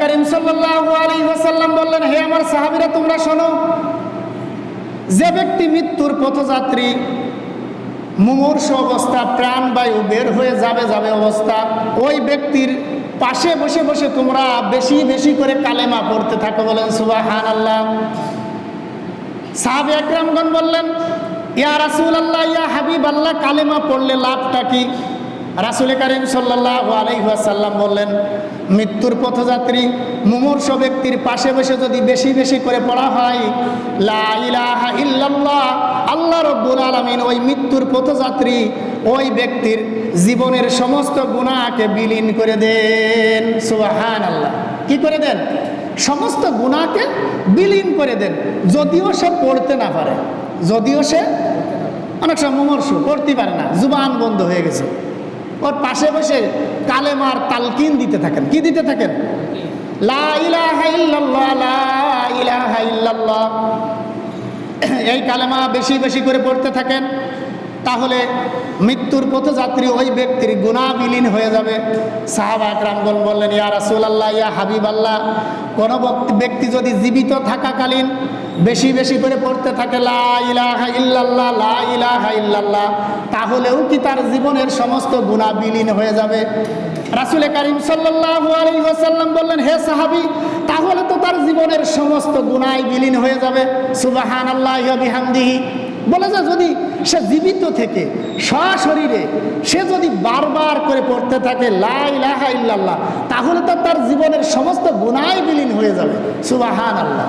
করিম ওয়াসাল্লাম বললেন, হে আমার সাহাবীরা, তোমরা শোনো, যে ব্যক্তি মৃত্যুর পথযাত্রী, মুমূর্ষ অবস্থা প্রাণবায়ু বের হয়ে যাবে যাবে অবস্থা, ওই ব্যক্তির পাশে বসে বসে তোমরা বেশি বেশি করে কালেমা পড়তে থাকো বলেন সুবাহান আল্লাহ সাহাবে একরামগণ বললেন, ইয়া রাসুল আল্লাহ ইয়া হাবিব আল্লাহ কালেমা পড়লে লাভটা কি? রাসুল করিম সাল্লাহ আলাইসাল্লাম বললেন, মৃত্যুর পথযাত্রী মুমূর্ষ ব্যক্তির পাশে বসে যদি বেশি বেশি করে পড়া হয় ইল্লাল্লাহ, আল্লাহ রব্বুল আলমিন ওই মৃত্যুর পথযাত্রী ওই ব্যক্তির জীবনের সমস্ত গুণাকে বিলীন করে দেন। সুবাহান আল্লাহ কি করে দেন? সমস্ত গুণাকে বিলীন করে দেন, যদিও সে পড়তে না পারে, যদিও সে অনেক সময় মুমর্ষ পড়তে পারে না, জুবান বন্ধ হয়ে গেছে। ওর পাশে বসে কালেমার তালকিন দিতে থাকেন। কি দিতে থাকেন? এই কালেমা বেশি বেশি করে পড়তে থাকেন, তাহলে মৃত্যুর পথযাত্রী ওই ব্যক্তির গুণাবিলীন হয়ে যাবে। সাহাবা আকরামগণ বললেন, ইয়া রাসুল আল্লাহ ইয়া হাবিব আল্লাহ কোনো ব্যক্তি যদি জীবিত থাকাকালীন বেশি বেশি করে পড়তে থাকে, লা ইলাহা ইল্লাল্লাহ, লা তাহলেও কি তার জীবনের সমস্ত গুণা বিলীন হয়ে যাবে? রাসুল করিম ওয়াসাল্লাম বললেন, হে সাহাবী, তাহলে তো তার জীবনের সমস্ত গুনাহ বিলীন হয়ে যাবে। ওয়া বিহামদিহি। বলে যে, যদি সে জীবিত থেকে, সশরীরে, সে যদি বারবার করে পড়তে থাকে, লা ইলাহা ইল্লাল্লাহ তাহলে তো তার জীবনের সমস্ত গুনাহ বিলীন হয়ে যাবে। সুবহানাল্লাহ।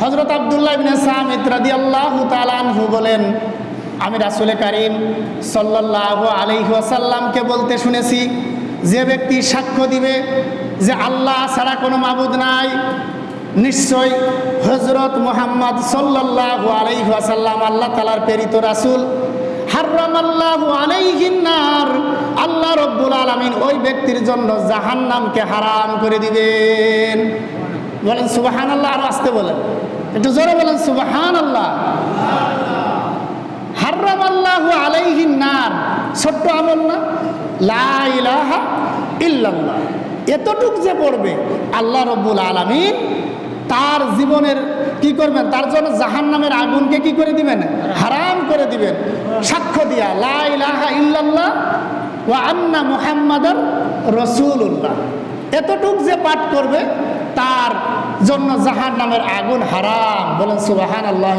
হজরত আবদুল্লাহ বলেন, আমি রাসূল করিম সাল্লাল্লাহু আলাইহি ওয়াসাল্লামকে বলতে শুনেছি, যে ব্যক্তি সাক্ষ্য দিবে যে আল্লাহ ছাড়া কোনো মাবুদ নাই, নিশ্চয় হজরত মোহাম্মদ সাল্লাল্লাহু আলাইহি ওয়াসাল্লাম আল্লাহ তালার প্রেরিত রাসুল। হাররাম আল্লাহু আলাইহিন আল্লাহ রব্বুল আলামিন ওই ব্যক্তির জন্য জাহান্নামকে হারাম করে দিবেন। বলেন সুবাহান আল্লাহ আর আসতে বলেন। একটু জোরে বলেন সুবাহান আল্লাহ হার্রাম আল্লাহ আলাইহিন নার। ছোট্ট আমল না? ইলাহা ইল্লাল্লাহ। এতটুক যে পড়বে, আল্লাহ রব্বুল আলামিন তার জীবনের কি করবেন? তার জন্য জাহান নামের আগুনকে কি করে দিবেন? হারাম করে দিবেন। সাক্ষ্য দিয়া, লা ইলাহা ইল্লাল্লাহ ওয়া আন্না মুহাম্মাদার রসুল্লাহ এতটুক যে পাঠ করবে তার জন্য জাহান নামের আগুন হারাম। বলেন সুবাহান আল্লাহ